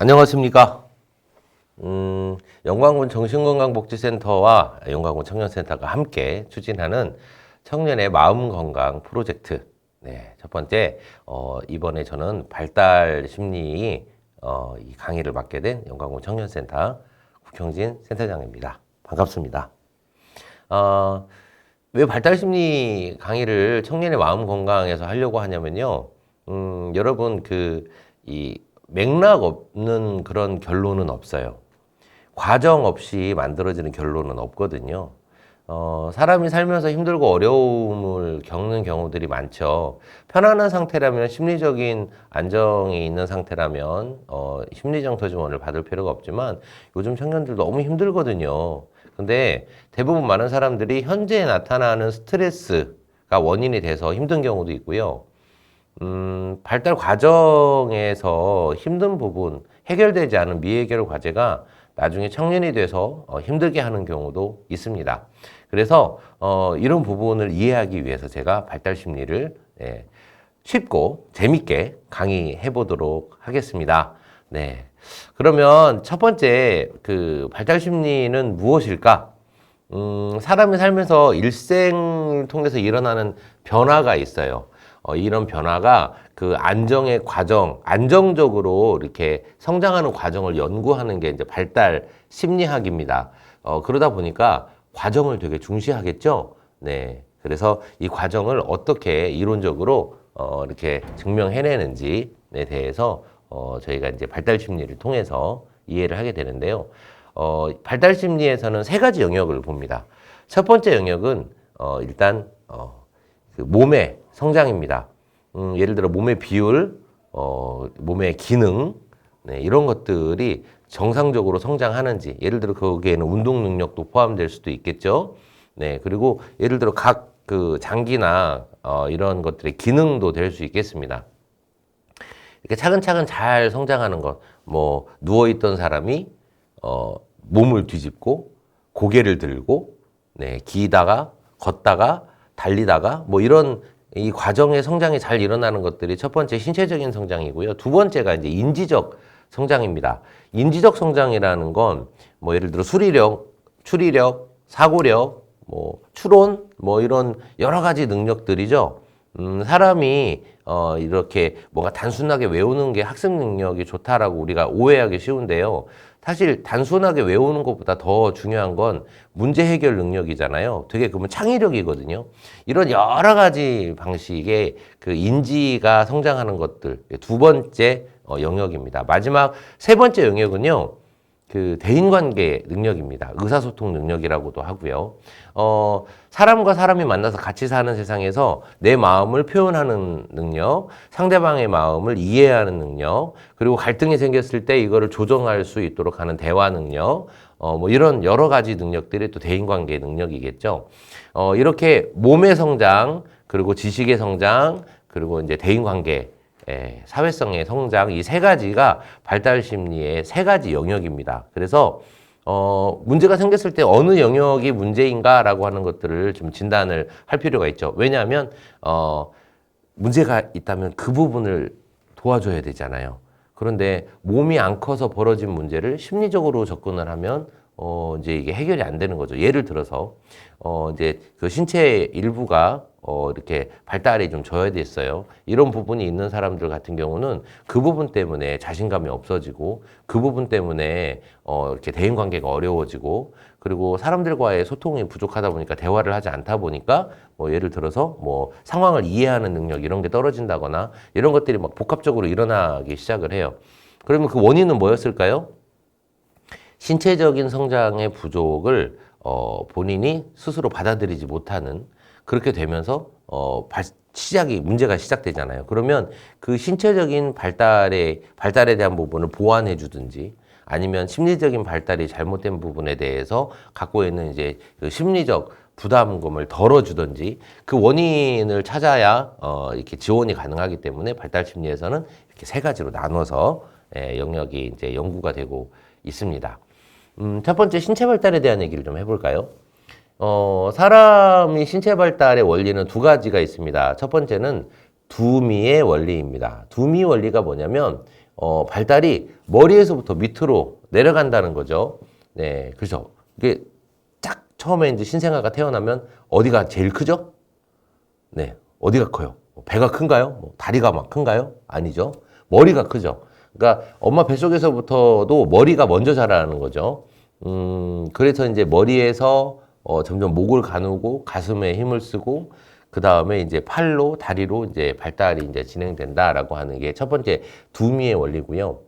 안녕하십니까. 음, 영광군 정신건강복지센터와 영광군 청년센터가 함께 추진하는 청년의 마음 건강 프로젝트. 네, 첫 번째, 어, 이번에 저는 발달 심리, 어, 이 강의를 맡게 된 영광군 청년센터 국형진 센터장입니다. 반갑습니다. 어, 왜 발달 심리 강의를 청년의 마음 건강에서 하려고 하냐면요. 음, 여러분 그 이 맥락 없는 그런 결론은 없어요. 과정 없이 만들어지는 결론은 없거든요. 어, 사람이 살면서 힘들고 어려움을 겪는 경우들이 많죠. 편안한 상태라면 심리적인 안정이 있는 상태라면 어, 심리정서 지원을 받을 필요가 없지만 요즘 청년들 너무 힘들거든요. 근데 대부분 많은 사람들이 현재 나타나는 스트레스가 원인이 돼서 힘든 경우도 있고요. 음, 발달 과정에서 힘든 부분, 해결되지 않은 미해결 과제가 나중에 청년이 돼서 어, 힘들게 하는 경우도 있습니다. 그래서 어, 이런 부분을 이해하기 위해서 제가 발달 심리를 예, 쉽고 재밌게 강의해 보도록 하겠습니다. 네. 그러면 첫 번째 그 발달 심리는 무엇일까? 음, 사람이 살면서 일생을 통해서 일어나는 변화가 있어요. 어, 이런 변화가 그 안정의 과정, 안정적으로 이렇게 성장하는 과정을 연구하는 게 이제 발달 심리학입니다. 어, 그러다 보니까 과정을 되게 중시하겠죠. 네. 그래서 이 과정을 어떻게 이론적으로 어, 이렇게 증명해내는지에 대해서 어, 저희가 이제 발달 심리를 통해서 이해를 하게 되는데요. 어, 발달 심리에서는 세 가지 영역을 봅니다. 첫 번째 영역은 어, 일단 어, 그 몸의 성장입니다. 음, 예를 들어 몸의 비율, 어, 몸의 기능, 네, 이런 것들이 정상적으로 성장하는지, 예를 들어 거기에는 운동 능력도 포함될 수도 있겠죠. 네, 그리고 예를 들어 각 그 장기나 어, 이런 것들의 기능도 될 수 있겠습니다. 이렇게 차근차근 잘 성장하는 것, 뭐 누워 있던 사람이 어, 몸을 뒤집고 고개를 들고, 네, 기다가 걷다가 달리다가 뭐 이런 이 과정의 성장이 잘 일어나는 것들이 첫 번째 신체적인 성장이고요. 두 번째가 이제 인지적 성장입니다. 인지적 성장이라는 건 뭐 예를 들어 수리력, 추리력, 사고력, 뭐 추론, 뭐 이런 여러 가지 능력들이죠. 음, 사람이 어, 이렇게 뭔가 단순하게 외우는 게 학습 능력이 좋다라고 우리가 오해하기 쉬운데요. 사실 단순하게 외우는 것보다 더 중요한 건 문제 해결 능력이잖아요. 되게 그러면 창의력이거든요. 이런 여러 가지 방식의 그 인지가 성장하는 것들 두 번째 어, 영역입니다. 마지막 세 번째 영역은요. 그 대인관계 능력입니다. 의사소통 능력이라고도 하고요. 어, 사람과 사람이 만나서 같이 사는 세상에서 내 마음을 표현하는 능력, 상대방의 마음을 이해하는 능력, 그리고 갈등이 생겼을 때 이거를 조정할 수 있도록 하는 대화 능력, 어, 뭐 이런 여러 가지 능력들이 또 대인관계 능력이겠죠. 어, 이렇게 몸의 성장, 그리고 지식의 성장, 그리고 이제 대인관계 예, 사회성의 성장 이 세 가지가 발달 심리의 세 가지 영역입니다. 그래서 어, 문제가 생겼을 때 어느 영역이 문제인가라고 하는 것들을 좀 진단을 할 필요가 있죠. 왜냐하면 어, 문제가 있다면 그 부분을 도와줘야 되잖아요. 그런데 몸이 안 커서 벌어진 문제를 심리적으로 접근을 하면 어, 이제 이게 해결이 안 되는 거죠. 예를 들어서, 어, 이제 그 신체 일부가 어, 이렇게 발달이 좀 저해됐어요. 이런 부분이 있는 사람들 같은 경우는 그 부분 때문에 자신감이 없어지고 그 부분 때문에 어, 이렇게 대인 관계가 어려워지고 그리고 사람들과의 소통이 부족하다 보니까 대화를 하지 않다 보니까 뭐 예를 들어서 뭐 상황을 이해하는 능력 이런 게 떨어진다거나 이런 것들이 막 복합적으로 일어나기 시작을 해요. 그러면 그 원인은 뭐였을까요? 신체적인 성장의 부족을 어, 본인이 스스로 받아들이지 못하는 그렇게 되면서 어, 발, 시작이 문제가 시작되잖아요. 그러면 그 신체적인 발달에 발달에 대한 부분을 보완해 주든지 아니면 심리적인 발달이 잘못된 부분에 대해서 갖고 있는 이제 그 심리적 부담금을 덜어주든지 그 원인을 찾아야 어, 이렇게 지원이 가능하기 때문에 발달 심리에서는 이렇게 세 가지로 나눠서 예, 영역이 이제 연구가 되고 있습니다. 음, 첫 번째 신체 발달에 대한 얘기를 좀 해볼까요? 어, 사람이 신체 발달의 원리는 두 가지가 있습니다. 첫 번째는 두미의 원리입니다. 두미 원리가 뭐냐면 어, 발달이 머리에서부터 밑으로 내려간다는 거죠. 네, 그래서 이게 딱 처음에 이제 신생아가 태어나면 어디가 제일 크죠? 네, 어디가 커요? 뭐 배가 큰가요? 뭐 다리가 막 큰가요? 아니죠. 머리가 크죠. 그러니까 엄마 뱃속에서부터도 머리가 먼저 자라는 거죠. 음, 그래서 이제 머리에서 어, 점점 목을 가누고 가슴에 힘을 쓰고 그 다음에 이제 팔로 다리로 이제 발달이 이제 진행된다라고 하는 게 첫 번째 두미의 원리고요.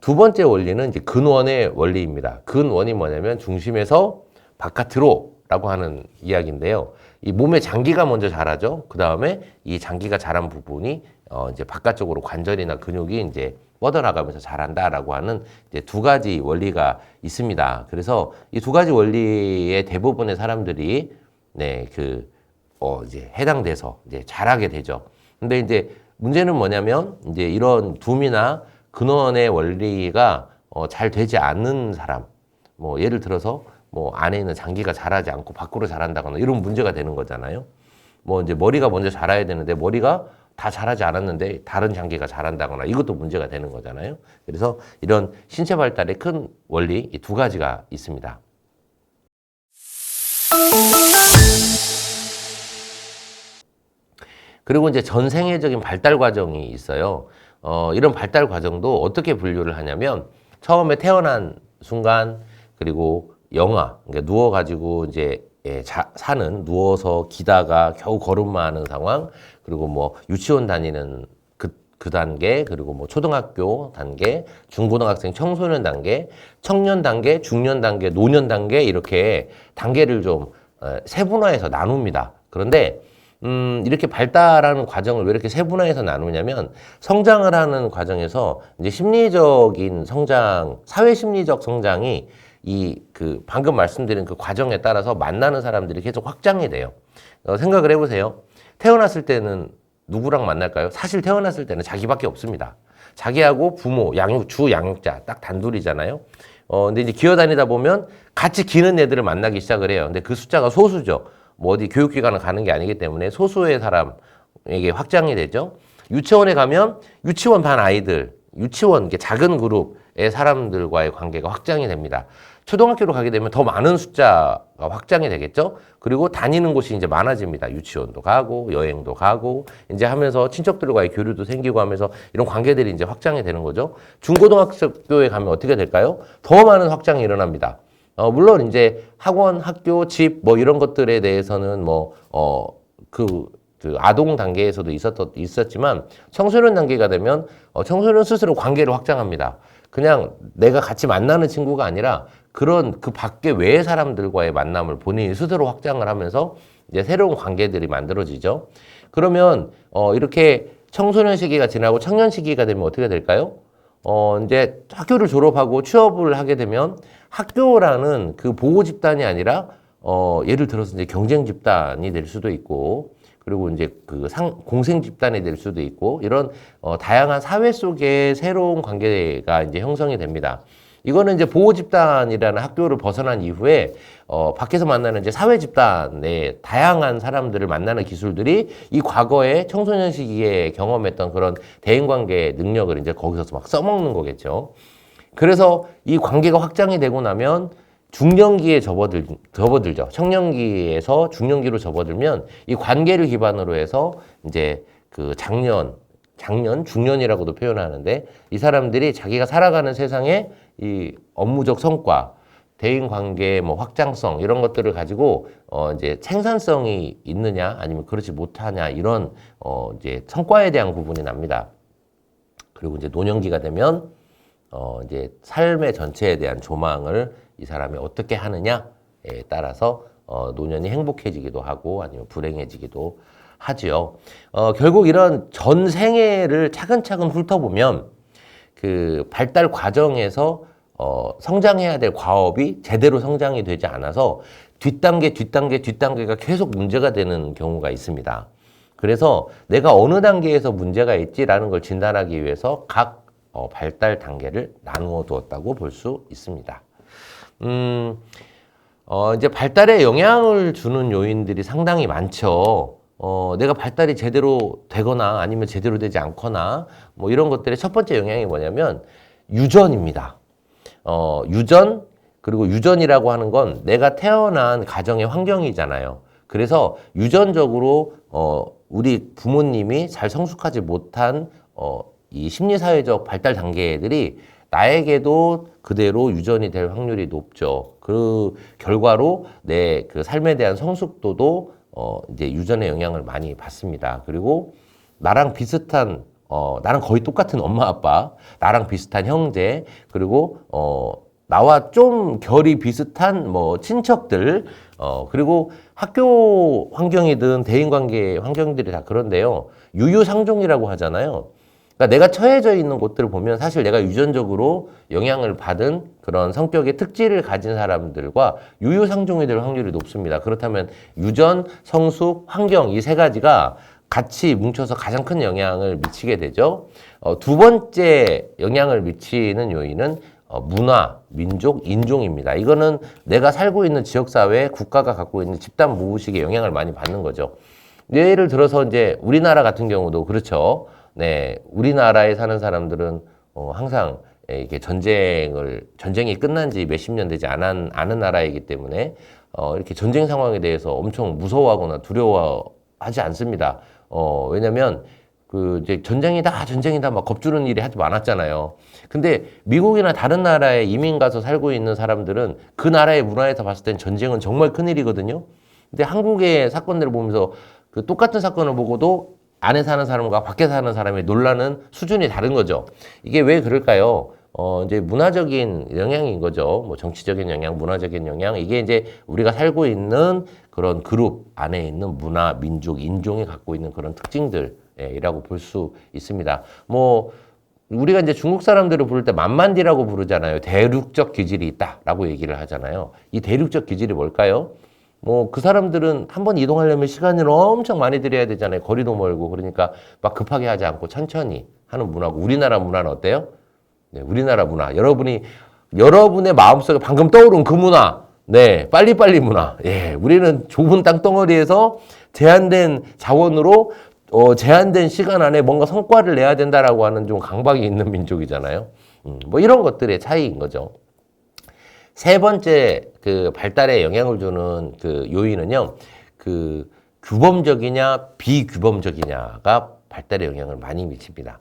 두 번째 원리는 이제 근원의 원리입니다. 근원이 뭐냐면 중심에서 바깥으로라고 하는 이야기인데요. 이 몸의 장기가 먼저 자라죠. 그 다음에 이 장기가 자란 부분이 어 이제 바깥쪽으로 관절이나 근육이 이제 뻗어나가면서 자란다라고 하는 이제 두 가지 원리가 있습니다. 그래서 이 두 가지 원리의 대부분의 사람들이 네, 그, 어, 이제 해당돼서 이제 자라게 되죠. 근데 이제 문제는 뭐냐면 이제 이런 둠이나 근원의 원리가 어, 잘 되지 않는 사람, 뭐 예를 들어서 뭐 안에 있는 장기가 자라지 않고 밖으로 자란다거나 이런 문제가 되는 거잖아요. 뭐 이제 머리가 먼저 자라야 되는데 머리가 다 자라지 않았는데 다른 장기가 자란다거나 이것도 문제가 되는 거잖아요. 그래서 이런 신체 발달의 큰 원리 이 두 가지가 있습니다. 그리고 이제 전생애적인 발달 과정이 있어요. 어, 이런 발달 과정도 어떻게 분류를 하냐면 처음에 태어난 순간 그리고 영아, 그러니까 누워가지고 이제 예, 자, 사는 누워서 기다가 겨우 걸음만 하는 상황 그리고 뭐 유치원 다니는 그, 그 단계 그리고 뭐 초등학교 단계 중고등학생 청소년 단계 청년 단계 중년 단계 노년 단계 이렇게 단계를 좀 어, 세분화해서 나눕니다. 그런데 음, 이렇게 발달하는 과정을 왜 이렇게 세분화해서 나누냐면 성장을 하는 과정에서 이제 심리적인 성장, 사회 심리적 성장이 이 그 방금 말씀드린 그 과정에 따라서 만나는 사람들이 계속 확장이 돼요. 어, 생각을 해보세요. 태어났을 때는 누구랑 만날까요? 사실 태어났을 때는 자기밖에 없습니다. 자기하고 부모, 양육, 주 양육자 딱 단둘이잖아요. 어, 근데 이제 기어다니다 보면 같이 기는 애들을 만나기 시작을 해요. 근데 그 숫자가 소수죠. 뭐 어디 교육기관을 가는 게 아니기 때문에 소수의 사람에게 확장이 되죠. 유치원에 가면 유치원 반 아이들, 유치원 작은 그룹의 사람들과의 관계가 확장이 됩니다. 초등학교로 가게 되면 더 많은 숫자가 확장이 되겠죠. 그리고 다니는 곳이 이제 많아집니다. 유치원도 가고 여행도 가고 이제 하면서 친척들과의 교류도 생기고 하면서 이런 관계들이 이제 확장이 되는 거죠. 중고등학교에 가면 어떻게 될까요? 더 많은 확장이 일어납니다. 어, 물론 이제 학원, 학교, 집 뭐 이런 것들에 대해서는 뭐, 어, 그, 그 아동 단계에서도 있었, 있었지만 청소년 단계가 되면 어, 청소년 스스로 관계를 확장합니다. 그냥 내가 같이 만나는 친구가 아니라 그런 그 밖에 외의 사람들과의 만남을 본인이 스스로 확장을 하면서 이제 새로운 관계들이 만들어지죠. 그러면 어, 이렇게 청소년 시기가 지나고 청년 시기가 되면 어떻게 될까요? 어, 이제 학교를 졸업하고 취업을 하게 되면 학교라는 그 보호 집단이 아니라 어, 예를 들어서 이제 경쟁 집단이 될 수도 있고 그리고 이제 그 상, 공생 집단이 될 수도 있고 이런 어, 다양한 사회 속의 새로운 관계가 이제 형성이 됩니다. 이거는 이제 보호 집단이라는 학교를 벗어난 이후에 어, 밖에서 만나는 이제 사회 집단의 다양한 사람들을 만나는 기술들이 이 과거에 청소년 시기에 경험했던 그런 대인 관계 능력을 이제 거기서 막 써먹는 거겠죠. 그래서 이 관계가 확장이 되고 나면 중년기에 접어들, 접어들죠. 청년기에서 중년기로 접어들면 이 관계를 기반으로 해서 이제 그 작년, 작년, 중년이라고도 표현하는데 이 사람들이 자기가 살아가는 세상에 이 업무적 성과, 대인 관계 뭐 확장성 이런 것들을 가지고 어 이제 생산성이 있느냐 아니면 그렇지 못하냐 이런 어 이제 성과에 대한 구분이 납니다. 그리고 이제 노년기가 되면 어 이제 삶의 전체에 대한 조망을 이 사람이 어떻게 하느냐에 따라서 어 노년이 행복해지기도 하고 아니면 불행해지기도 하지요. 어 결국 이런 전 생애를 차근차근 훑어보면 그 발달 과정에서 어, 성장해야 될 과업이 제대로 성장이 되지 않아서 뒷단계, 뒷단계, 뒷단계가 계속 문제가 되는 경우가 있습니다. 그래서 내가 어느 단계에서 문제가 있지라는 걸 진단하기 위해서 각 어, 발달 단계를 나누어 두었다고 볼 수 있습니다. 음, 어, 이제 발달에 영향을 주는 요인들이 상당히 많죠. 어, 내가 발달이 제대로 되거나 아니면 제대로 되지 않거나 뭐 이런 것들의 첫 번째 영향이 뭐냐면 유전입니다. 어, 유전, 그리고 유전이라고 하는 건 내가 태어난 가정의 환경이잖아요. 그래서 유전적으로 어, 우리 부모님이 잘 성숙하지 못한 어, 이 심리사회적 발달 단계들이 나에게도 그대로 유전이 될 확률이 높죠. 그 결과로 내 그 삶에 대한 성숙도도 어, 이제 유전의 영향을 많이 받습니다. 그리고 나랑 비슷한 어, 나랑 거의 똑같은 엄마 아빠, 나랑 비슷한 형제, 그리고 어, 나와 좀 결이 비슷한 뭐 친척들, 어, 그리고 학교 환경이든 대인 관계 환경들이 다 그런데요. 유유상종이라고 하잖아요. 그러니까 내가 처해져 있는 곳들을 보면 사실 내가 유전적으로 영향을 받은 그런 성격의 특질을 가진 사람들과 유유상종이 될 확률이 높습니다. 그렇다면 유전, 성숙, 환경 이 세 가지가 같이 뭉쳐서 가장 큰 영향을 미치게 되죠. 어, 두 번째 영향을 미치는 요인은 어, 문화, 민족, 인종입니다. 이거는 내가 살고 있는 지역사회, 국가가 갖고 있는 집단 모의식에 영향을 많이 받는 거죠. 예를 들어서 이제 우리나라 같은 경우도 그렇죠. 네, 우리나라에 사는 사람들은 어, 항상 이렇게 전쟁을 전쟁이 끝난 지 몇십 년 되지 않은, 않은 나라이기 때문에 어, 이렇게 전쟁 상황에 대해서 엄청 무서워하거나 두려워하지 않습니다. 어, 왜냐면 그 이제 전쟁이다 전쟁이다 막 겁주는 일이 아주 많았잖아요. 근데 미국이나 다른 나라에 이민 가서 살고 있는 사람들은 그 나라의 문화에서 봤을 땐 전쟁은 정말 큰 일이거든요. 근데 한국의 사건들을 보면서 그 똑같은 사건을 보고도 안에 사는 사람과 밖에 사는 사람의 놀라는 수준이 다른 거죠. 이게 왜 그럴까요? 어, 이제 문화적인 영향인 거죠. 뭐 정치적인 영향, 문화적인 영향. 이게 이제 우리가 살고 있는 그런 그룹 안에 있는 문화, 민족, 인종이 갖고 있는 그런 특징들이라고 볼 수 있습니다. 뭐, 우리가 이제 중국 사람들을 부를 때 만만디라고 부르잖아요. 대륙적 기질이 있다라고 얘기를 하잖아요. 이 대륙적 기질이 뭘까요? 뭐 그 사람들은 한 번 이동하려면 시간을 엄청 많이 들여야 되잖아요. 거리도 멀고 그러니까 막 급하게 하지 않고 천천히 하는 문화고 우리나라 문화는 어때요? 네, 우리나라 문화. 여러분이 여러분의 마음속에 방금 떠오른 그 문화. 네, 빨리빨리 문화. 예, 우리는 좁은 땅덩어리에서 제한된 자원으로 어, 제한된 시간 안에 뭔가 성과를 내야 된다라고 하는 좀 강박이 있는 민족이잖아요. 음, 뭐 이런 것들의 차이인 거죠. 세 번째 그 발달에 영향을 주는 그 요인은요, 그 규범적이냐 비규범적이냐가 발달에 영향을 많이 미칩니다.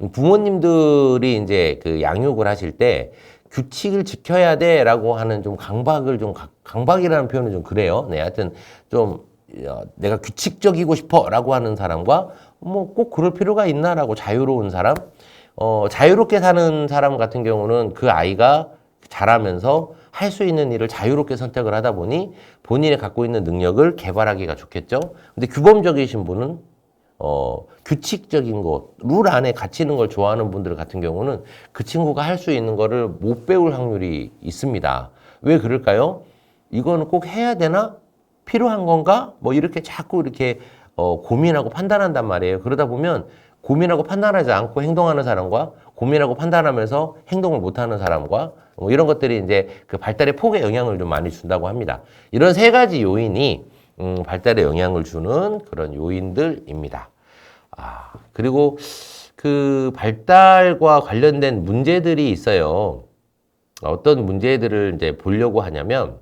음, 부모님들이 이제 그 양육을 하실 때 규칙을 지켜야 돼라고 하는 좀 강박을 좀 가- 강박이라는 표현은 좀 그래요. 네, 하여튼 좀 어, 내가 규칙적이고 싶어라고 하는 사람과 뭐 꼭 그럴 필요가 있나라고 자유로운 사람, 어, 자유롭게 사는 사람 같은 경우는 그 아이가 자라면서 할 수 있는 일을 자유롭게 선택을 하다 보니 본인이 갖고 있는 능력을 개발하기가 좋겠죠. 근데 규범적이신 분은 어, 규칙적인 것, 룰 안에 갇히는 걸 좋아하는 분들 같은 경우는 그 친구가 할 수 있는 거를 못 배울 확률이 있습니다. 왜 그럴까요? 이거는 꼭 해야 되나? 필요한 건가? 뭐 이렇게 자꾸 이렇게 어, 고민하고 판단한단 말이에요. 그러다 보면 고민하고 판단하지 않고 행동하는 사람과 고민하고 판단하면서 행동을 못하는 사람과 뭐 이런 것들이 이제 그 발달의 폭에 영향을 좀 많이 준다고 합니다. 이런 세 가지 요인이 음, 발달에 영향을 주는 그런 요인들입니다. 아, 그리고 그 발달과 관련된 문제들이 있어요. 어떤 문제들을 이제 보려고 하냐면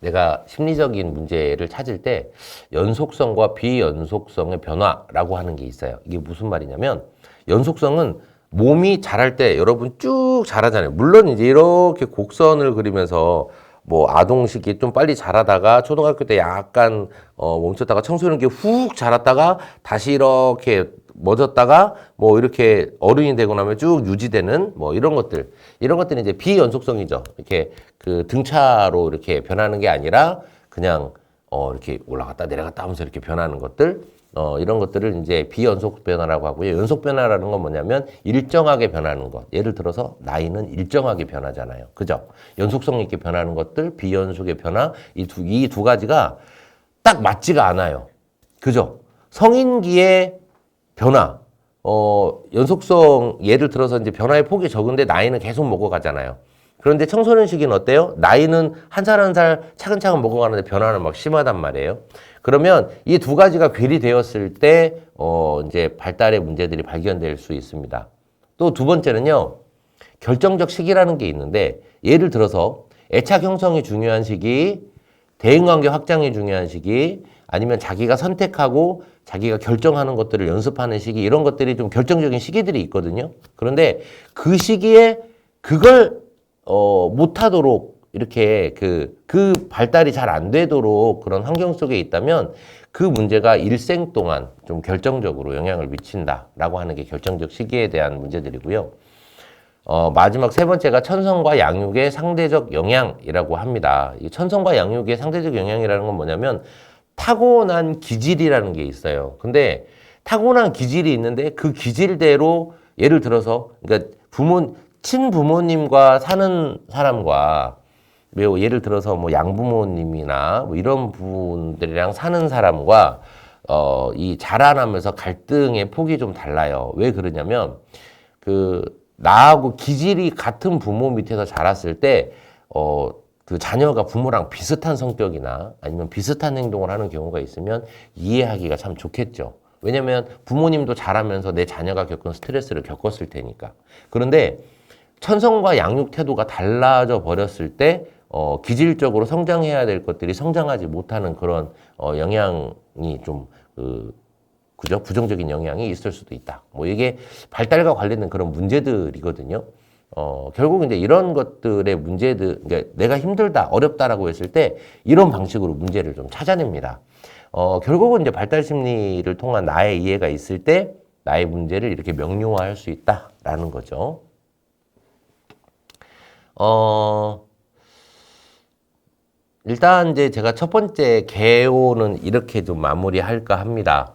내가 심리적인 문제를 찾을 때 연속성과 비연속성의 변화라고 하는 게 있어요. 이게 무슨 말이냐면 연속성은 몸이 자랄 때 여러분 쭉 자라잖아요. 물론 이제 이렇게 곡선을 그리면서 뭐 아동 시기 좀 빨리 자라다가 초등학교 때 약간 어 멈췄다가 청소년 기 훅 자랐다가 다시 이렇게 멎었다가 뭐 이렇게 어른이 되고 나면 쭉 유지되는 뭐 이런 것들 이런 것들이 이제 비연속성이죠. 이렇게 그 등차로 이렇게 변하는 게 아니라 그냥 어 이렇게 올라갔다 내려갔다 하면서 이렇게 변하는 것들 어 이런 것들을 이제 비연속 변화라고 하고요. 연속 변화라는 건 뭐냐면 일정하게 변하는 것. 예를 들어서 나이는 일정하게 변하잖아요. 그죠? 연속성 있게 변하는 것들, 비연속의 변화 이 두 이 두 가지가 딱 맞지가 않아요. 그죠? 성인기의 변화, 어, 연속성, 예를 들어서 이제 변화의 폭이 적은데 나이는 계속 먹어가잖아요. 그런데 청소년 시기는 어때요? 나이는 한 살 한 살 차근차근 먹어가는데 변화는 막 심하단 말이에요. 그러면 이 두 가지가 괴리되었을 때, 어, 이제 발달의 문제들이 발견될 수 있습니다. 또 두 번째는요, 결정적 시기라는 게 있는데, 예를 들어서 애착 형성이 중요한 시기, 대인 관계 확장이 중요한 시기, 아니면 자기가 선택하고 자기가 결정하는 것들을 연습하는 시기, 이런 것들이 좀 결정적인 시기들이 있거든요. 그런데 그 시기에 그걸 어, 못하도록 이렇게 그, 그 발달이 잘 안 되도록 그런 환경 속에 있다면 그 문제가 일생 동안 좀 결정적으로 영향을 미친다라고 하는 게 결정적 시기에 대한 문제들이고요. 어, 마지막 세 번째가 천성과 양육의 상대적 영향이라고 합니다. 이 천성과 양육의 상대적 영향이라는 건 뭐냐면 타고난 기질이라는 게 있어요. 근데 타고난 기질이 있는데 그 기질대로 예를 들어서 그러니까 부모 친부모님과 사는 사람과 매우 예를 들어서 뭐 양부모님이나 뭐 이런 분들이랑 사는 사람과 어, 이 자라나면서 갈등의 폭이 좀 달라요. 왜 그러냐면 그 나하고 기질이 같은 부모 밑에서 자랐을 때 어, 그 자녀가 부모랑 비슷한 성격이나 아니면 비슷한 행동을 하는 경우가 있으면 이해하기가 참 좋겠죠. 왜냐면 부모님도 자라면서 내 자녀가 겪은 스트레스를 겪었을 테니까. 그런데 천성과 양육 태도가 달라져 버렸을 때 어, 기질적으로 성장해야 될 것들이 성장하지 못하는 그런 어, 영향이 좀 그, 그죠? 부정적인 영향이 있을 수도 있다. 뭐 이게 발달과 관련된 그런 문제들이거든요. 어, 결국 이제 이런 것들의 문제들, 그러니까 내가 힘들다, 어렵다라고 했을 때 이런 방식으로 문제를 좀 찾아냅니다. 어, 결국은 이제 발달 심리를 통한 나의 이해가 있을 때 나의 문제를 이렇게 명료화할 수 있다라는 거죠. 어, 일단 이제 제가 첫 번째 개요는 이렇게 좀 마무리할까 합니다.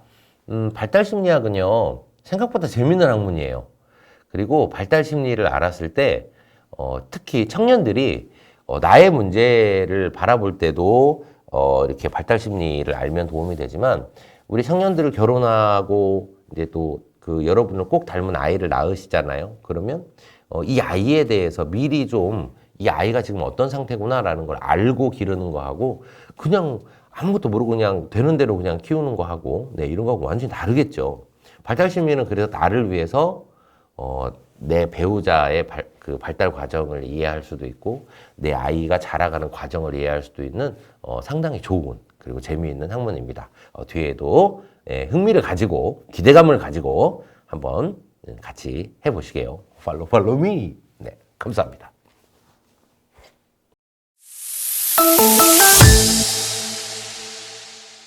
음, 발달 심리학은요, 생각보다 재밌는 학문이에요. 그리고 발달 심리를 알았을 때, 어, 특히 청년들이 어, 나의 문제를 바라볼 때도 어, 이렇게 발달 심리를 알면 도움이 되지만, 우리 청년들을 결혼하고 이제 또 그 여러분을 꼭 닮은 아이를 낳으시잖아요. 그러면 어, 이 아이에 대해서 미리 좀 이 아이가 지금 어떤 상태구나라는 걸 알고 기르는 거하고 그냥 아무것도 모르고 그냥 되는 대로 그냥 키우는 거하고 네, 이런 거하고 완전히 다르겠죠. 발달 심리는 그래서 나를 위해서 어, 내 배우자의 발, 그 발달 과정을 이해할 수도 있고 내 아이가 자라가는 과정을 이해할 수도 있는 어, 상당히 좋은 그리고 재미있는 학문입니다. 어, 뒤에도 예, 흥미를 가지고 기대감을 가지고 한번 같이 해보시게요. 팔로 팔로 미. 네, 감사합니다.